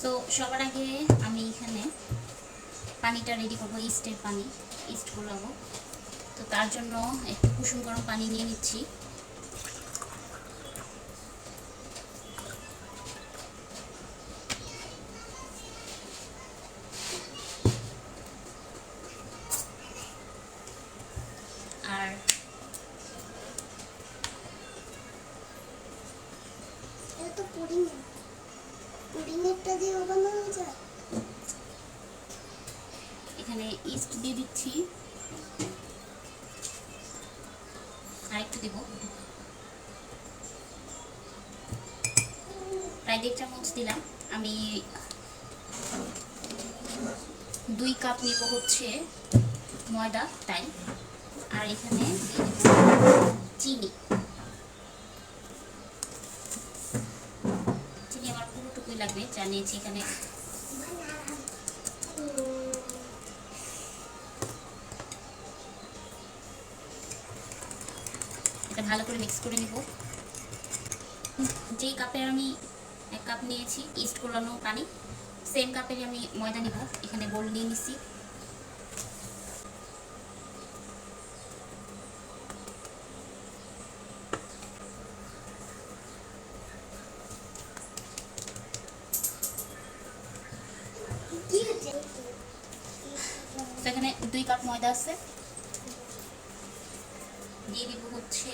So সবার আগে আমি এখানে পানিটা রেডি করব ইস্টের পানি ইস্ট গোলাবো। তো তার জন্য একটু কুসুম গরম পানি নিয়ে নিচ্ছি। ইস্ট দিয়ে দিচ্ছি। আর একটু দিব। প্রায় দেড় চামচ দিলাম। আমি দুই কাপ নিব হচ্ছে ময়দা, তাই। আর এখানে চিনি। চিনি আমার পুরোটুকুই লাগবে, জানিয়েছি এখানে করে মিক্স করে নিব। যেই কাপের আমি এক কাপ নিয়েছি ইস্ট গোলানো পানি সেম কাপেরই আমি ময়দা নেব। এখানে বোল নিয়ে নিছি। এখানে দুই কাপ ময়দা আছে। দিয়ে দিব হচ্ছে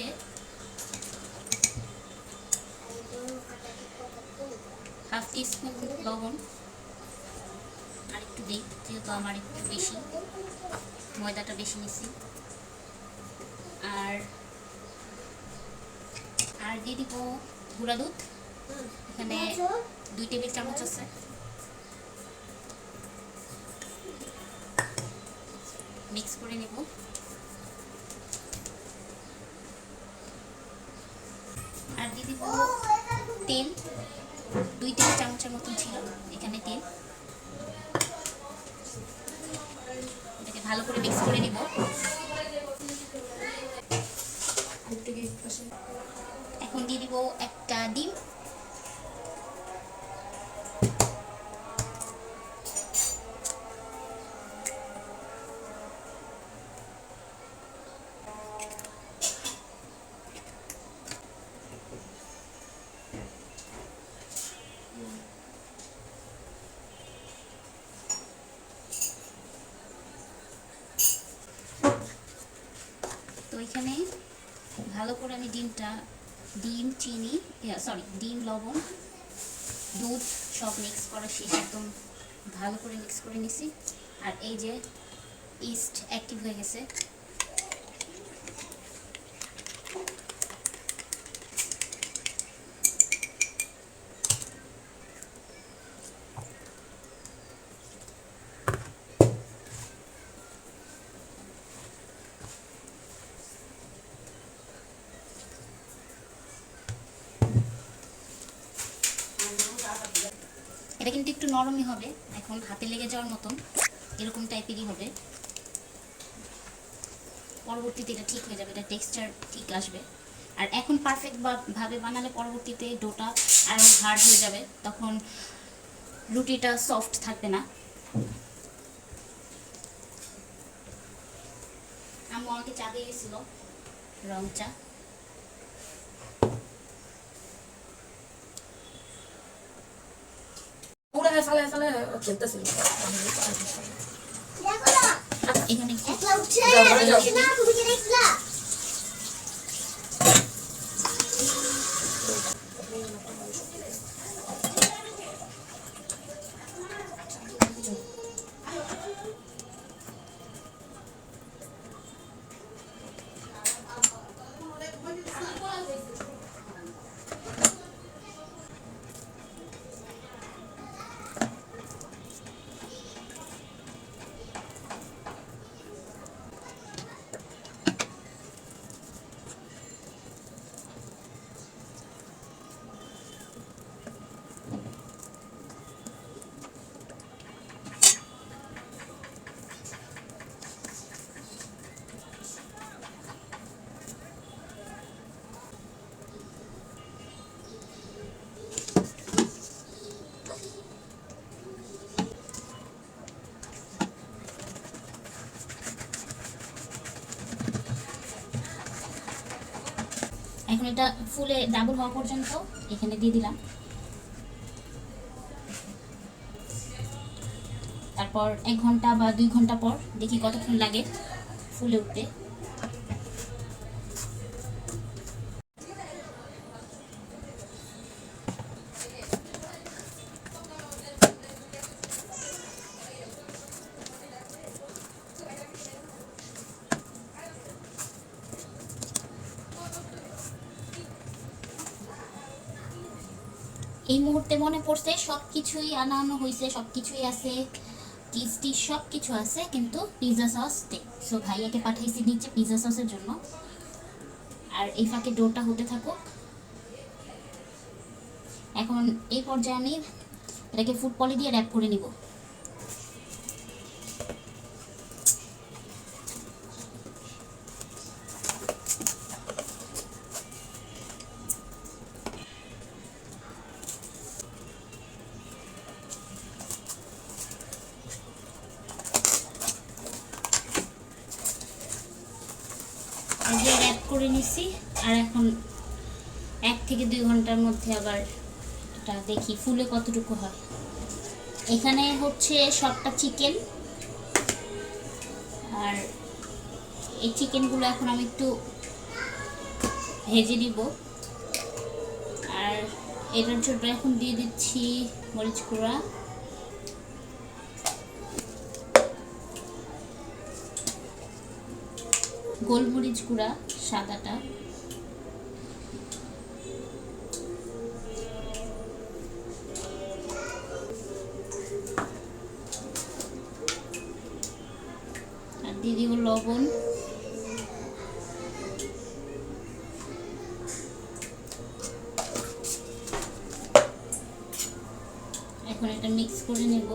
হাফ টি স্পুন লবণ আর একটু দিই, যেহেতু আমার একটু বেশি। ময়দাটা বেশি নিছি। আর আর দিয়ে দিব গুঁড়া দুধ। এখানে দুই টেবিল চামচ আছে। মিক্স করে নেব। আর দিয়ে দিব তেল। দুই তিন চামচের মতন ছিল এখানে তেল। এটাকে ভালো করে মিক্স করে নিব। ভালো করে আমি ডিমটা, ডিম, চিনি সরি ডিম, লবণ, দুধ সব মিক্স করা শেষ, একদম ভালো করে মিক্স করে নিছি। আর এই যে ইস্ট অ্যাক্টিভ হয়ে গেছে এটা কিন্তু একটু নরমই হবে, এখন হাতে লেগে যাওয়ার মতন, এরকম টাইপেরই হবে। পরবর্তীতে এটা ঠিক হয়ে যাবে, এটা টেক্সচার ঠিক আসবে। আর এখন পারফেক্ট ভাবে বানালে পরবর্তীতে ডোটা আরও হার্ড হয়ে যাবে, তখন রুটিটা সফট থাকবে না। আম্মু আমাকে চা দিয়ে গেছিল রং চা। সালে সালে খেলতেছিল না এখানে এখন এটা ফুলে ডাবল হওয়া পর্যন্ত এখানে দিয়ে দিলাম। তারপর এক ঘণ্টা বা দুই ঘণ্টা পর দেখি কতক্ষণ লাগে ফুলে উঠতে। এই মুহূর্তে মনে পড়ছে সব কিছুই আনানো হয়েছে সব কিছুই আছে টিজ সব কিছু আছে, কিন্তু পিৎজা সস নেই সো ভাইয়াকে পাঠাইছি নিচে পিৎজা সসের জন্য। আর এই ফাঁকে ডোটা হতে থাকুক। এখন এই পর্যায়ে আমি এটাকে ফুড পলি দিয়ে র্যাপ করে নিব। নিছি আর এখন এক থেকে দুই ঘণ্টার মধ্যে আবার এটা দেখি ফুলে কতটুকু হয়। এখানে হচ্ছে সবটা চিকেন আর এই চিকেনগুলো এখন আমি একটু ভেজে নিব। আর এটার জন্য এখন দিয়ে দিচ্ছি মরিচ গুঁড়া। গোলমরিচ গুঁড়া সাদাটা আর দিয়ে লবণ। এখন এটা মিক্স করে নেব।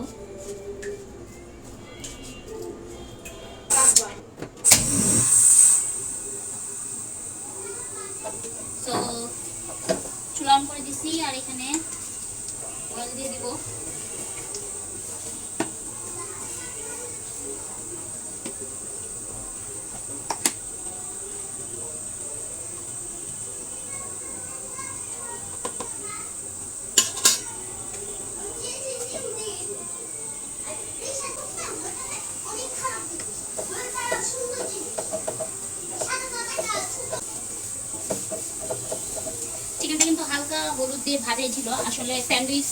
দিয়ে ভাজাই ছিল আসলে স্যান্ডউইচ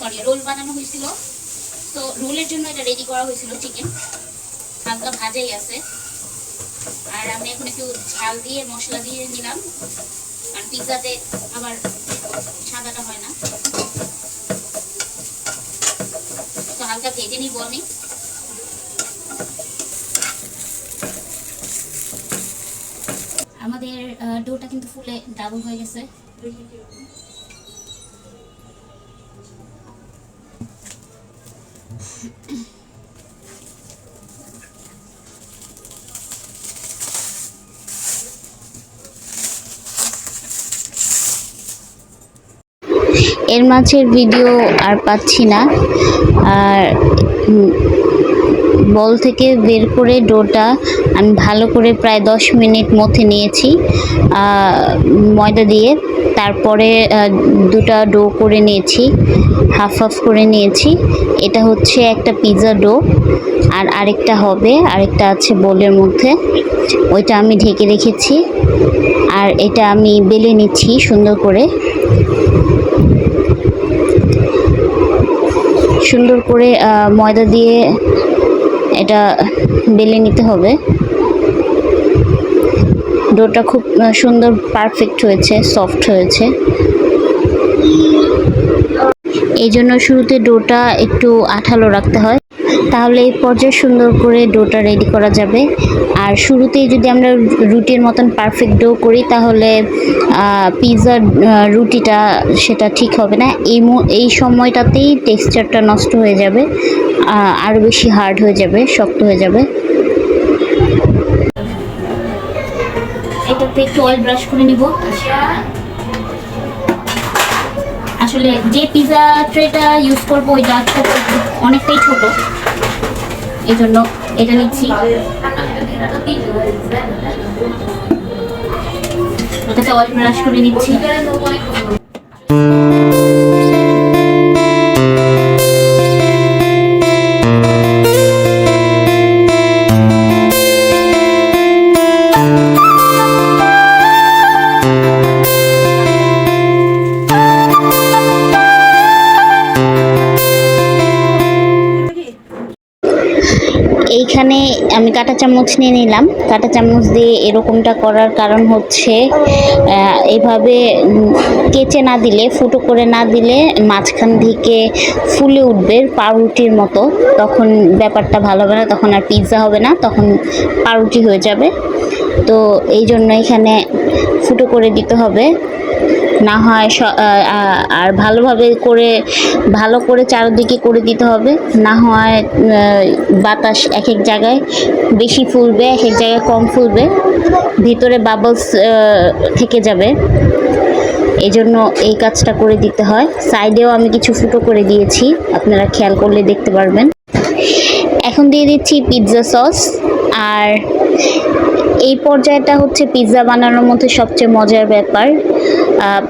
সরি রোল বানানো হয়েছিল। তো রোলের জন্য এটা রেডি করা হয়েছিল চিকেন হালকা ভাজাই আছে। আর আমি এখন একটু ঝাল দিয়ে, মশলা দিয়ে নিলাম। কারণ পিৎজাতে আবার সাদাটা হয় না। তো হালকা ভেজে নিব আমি। আমাদের ডোটা কিন্তু ফুলে ডাবল হয়ে গেছে। এর মাঝের ভিডিও আর পাচ্ছি না। আর বল থেকে বের করে ডোটা আমি ভালো করে প্রায় দশ মিনিট মথে নিয়েছি ময়দা দিয়ে। তারপরে দুটা ডো করে নিয়েছি, হাফ হাফ করে নিয়েছি। এটা হচ্ছে একটা পিৎজা ডো, আর আরেকটা হবে, আরেকটা আছে বোলের মধ্যে। ওইটা আমি ঢেকে রেখেছি, আর এটা আমি বেলে নিচ্ছি সুন্দর করে। সুন্দর করে ময়দা দিয়ে এটা বেলে নিতে হবে। ডোটা খুব সুন্দর পারফেক্ট হয়েছে সফট হয়েছে। এই জন্য শুরুতে ডোটা একটু আঠালো রাখতে হয়। তাহলে এই পর্যায়ে সুন্দর করে ডোটা রেডি করা যাবে। আর শুরুতেই যদি আমরা রুটির মতন পারফেক্ট ডো করি, তাহলে পিৎজার রুটিটা সেটা ঠিক হবে না। এই এই সময়টাতেই টেক্সচারটা নষ্ট হয়ে যাবে আরও বেশি হার্ড হয়ে যাবে, শক্ত হয়ে যাবে। এটাতে একটু অয়েল ব্রাশ করে নিব। আসলে যে পিজা ট্রেটা ইউজ করব ওইটা অনেকটাই ছোট। এই জন্য এটা নিচ্ছি। এটাতে অয়েল ব্রাশ করে নিচ্ছি। আমি কাঁটা চামচ নিয়ে নিলাম। কাঁটা চামচ দিয়ে এরকমটা করার কারণ হচ্ছে আহ, এইভাবে কেচে না দিলে ফুটো করে না দিলে মাঝখান থেকে ফুলে উঠবে পাউরুটির মতো। তখন ব্যাপারটা ভালো হবে না তখন আর পিৎজা হবে না তখন পাউরুটি হয়ে যাবে। তো এই জন্য এখানে ফুটো করে দিতে হবে। না হয় আর ভালোভাবে করে ভালো করে চারদিকে করে দিতে হবে। না হয় বাতাস এক এক জায়গায় বেশি ফুলবে এক এক জায়গায় কম ফুলবে। ভিতরে বাবলস থেকে যাবে। এই জন্য এই কাজটা করে দিতে হয়। সাইডেও আমি কিছু ফুটো করে দিয়েছি। আপনারা খেয়াল করলে দেখতে পারবেন। এখন দিয়ে দিচ্ছি পিৎজা সস আর এই পর্যায়টা হচ্ছে পিৎজা বানানোর মধ্যে সবচেয়ে মজার ব্যাপার।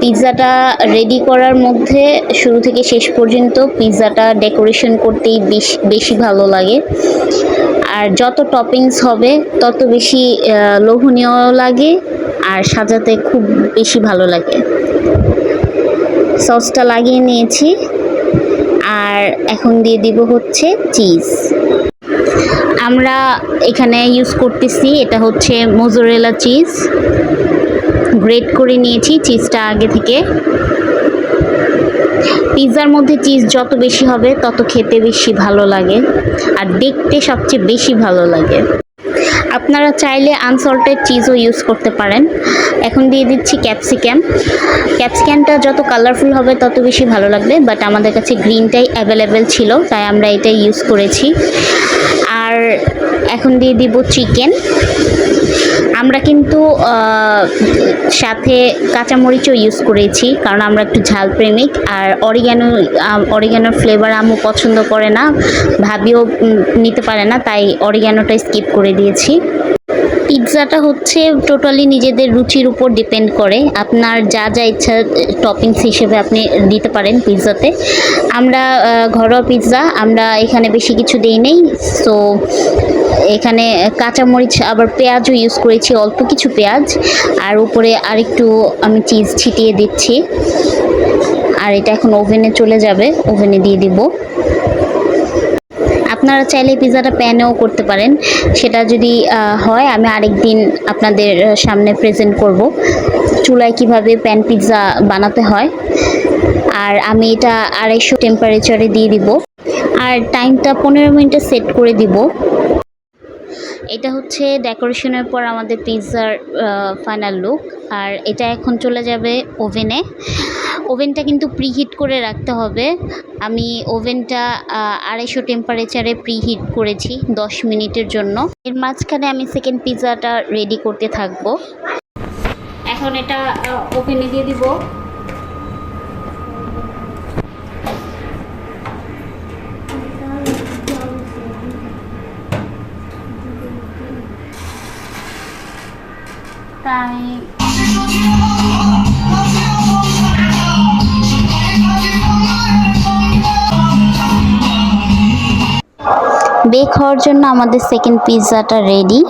পিৎজাটা রেডি করার মধ্যে শুরু থেকে শেষ পর্যন্ত পিৎজাটা ডেকোরেশন করতেই বেশি বেশি ভালো লাগে। আর যত টপিংস হবে, তত বেশি লোভনীয় লাগে আর সাজাতে খুব বেশি ভালো লাগে। সসটা লাগিয়ে নিয়েছি। আর এখন দিয়ে দিব হচ্ছে চিজ আমরা এখানে ইউজ করতেছি, এটা হচ্ছে মোজোরেলা চিজ গ্রেট করে নিয়েছি চিজটা আগে থেকে। পিৎজার মধ্যে চিজ যত বেশি হবে, তত খেতে বেশি ভালো লাগে। আর দেখতে সবচেয়ে বেশি ভালো লাগে। আপনারা চাইলে আনসল্টেড চিজও ইউজ করতে পারেন। এখন দিয়ে দিচ্ছি ক্যাপসিক্যাম ক্যাপসিক্যামটা যত কালারফুল হবে, তত বেশি ভালো লাগবে বাট আমাদের কাছে গ্রিনটাই অ্যাভেলেবেল ছিল, তাই আমরা এটাই ইউজ করেছি। আর এখন দিয়ে দিব চিকেন আমরা কিন্তু সাথে কাঁচামরিচও ইউজ করেছি, কারণ আমরা একটু ঝাল প্রেমিক আর অরিগ্যানো অরিগ্যানোর ফ্লেভার আমু পছন্দ করে না, ভাবিও নিতে পারে না, তাই অরিগ্যানোটা স্কিপ করে দিয়েছি। পিৎজাটা হচ্ছে টোটালি নিজেদের রুচির উপর ডিপেন্ড করে। আপনার যা যা ইচ্ছা টপিংস হিসেবে আপনি দিতে পারেন পিৎজাতে। আমরা ঘরোয়া পিৎজা, আমরা এখানে বেশি কিছু দিই নেই সো এখানে কাঁচামরিচ, আবার পেঁয়াজও ইউজ করেছি, অল্প কিছু পেঁয়াজ। আর উপরে আরেকটু আমি চিজ ছিটিয়ে দিচ্ছি। আর এটা এখন ওভেনে চলে যাবে ওভেনে দিয়ে দিব। আপনারা চাইলে পিৎজাটা প্যানেও করতে পারেন। সেটা যদি হয়, আমি আরেক দিন আপনাদের সামনে প্রেজেন্ট করব। চুলায় কীভাবে প্যান পিৎজা বানাতে হয়। আর আমি এটা আড়াইশো টেম্পারেচারে দিয়ে দিব। আর টাইমটা পনেরো মিনিটে সেট করে দিব। এটা হচ্ছে ডেকোরেশনের পর আমাদের পিৎজার ফাইনাল লুক আর এটা এখন চলে যাবে ওভেনে। ওভেনটা কিন্তু প্রিহিট করে রাখতে হবে। আমি ওভেনটা আড়াইশো টেম্পারেচারে প্রিহিট করেছি দশ মিনিটের জন্য। এর মাঝখানে আমি সেকেন্ড পিৎজাটা রেডি করতে থাকব। এখন এটা ওভেনে দিয়ে দিব। বেক হওয়ার জন্য আমাদের সেকেন্ড পিৎজাটা রেডি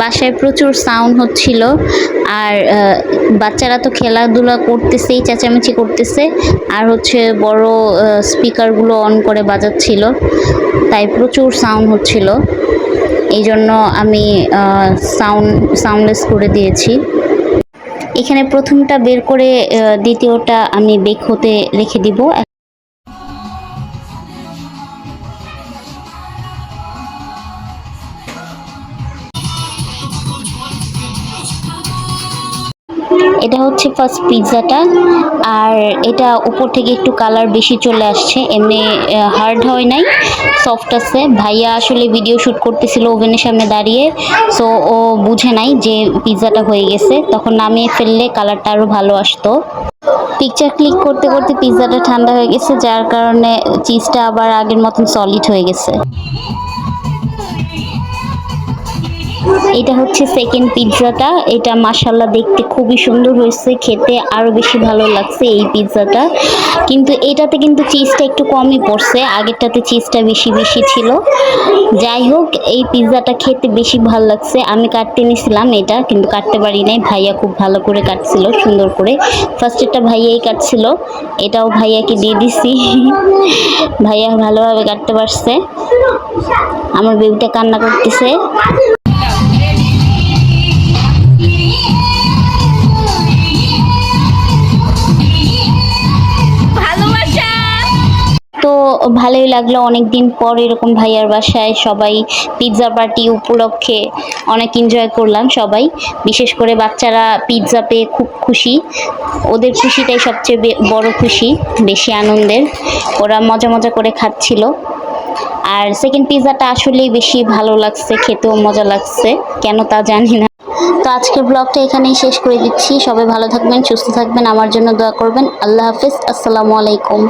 বাসায় প্রচুর সাউন্ড হচ্ছিল। আর বাচ্চারা তো খেলাধুলা করতেছেই, চেঁচামেচি করতেছে। আর হচ্ছে বড় স্পিকারগুলো অন করে বাজাচ্ছিল। তাই প্রচুর সাউন্ড হচ্ছিল। এই জন্য আমি সাউন্ড সাউন্ডলেস করে দিয়েছি। এখানে প্রথমটা বের করে দ্বিতীয়টা আমি বেক হতে রেখে দিব। এটা হচ্ছে ফার্স্ট পিৎজাটা আর এটা উপর থেকে একটু কালার বেশি চলে আসছে। এমনি হার্ড হয় নাই সফট আছে। ভাইয়া আসলে ভিডিও শ্যুট করতেছিল ওভেনের সামনে দাঁড়িয়ে। সো ও বুঝে নাই যে পিৎজাটা হয়ে গেছে। তখন নামিয়ে ফেললে কালারটা আরও ভালো আসতো। পিকচার ক্লিক করতে করতে পিৎজাটা ঠান্ডা হয়ে গেছে, যার কারণে চিজটা আবার আগের মতন সলিড হয়ে গেছে। এটা হচ্ছে সেকেন্ড পিৎজাটা। এটা মাসাল্লাহ দেখতে খুবই সুন্দর হয়েছে, খেতে আরও বেশি ভালো লাগছে এই পিৎজাটা। কিন্তু এটাতে কিন্তু চিজটা একটু কমই পড়ছে, আগেরটাতে চিজটা বেশি বেশি ছিল। যাই হোক, এই পিৎজাটা খেতে বেশি ভালো লাগছে। আমি কাটতে নিয়েছিলাম এটা, কিন্তু কাটতে পারি নাই। ভাইয়া খুব ভালো করে কাটছিল, সুন্দর করে। ফার্স্ট ফার্স্টেরটা ভাইয়াই কাটছিল, এটাও ভাইয়াকে দিয়ে দিছি। ভাইয়া ভালোভাবে কাটতে পারছে। আমার বেবিটা কান্না করতেছে। ভালোই লাগল। অনেক দিন পর এরকম ভাইয়ার বাসায় সবাই পিৎজা পার্টি উপলক্ষে অনেক এনজয় করলাম সবাই। বিশেষ করে বাচ্চারা পিৎজা পেয়ে খুব খুশি। ওদের খুশিটাই সবচেয়ে বড় খুশি, বেশি আনন্দের। ওরা মজা মজা করে খাচ্ছিল। আর সেকেন্ড পিৎজাটা আসলেই বেশি ভালো লাগছে, খেতেও মজা লাগছে। কেন তা জানি না। তো আজকের ব্লগটা এখানেই শেষ করে দিচ্ছি। সবাই ভালো থাকবেন, সুস্থ থাকবেন, আমার জন্য দোয়া করবেন। আল্লাহ হাফিজ, আসসালামু আলাইকুম।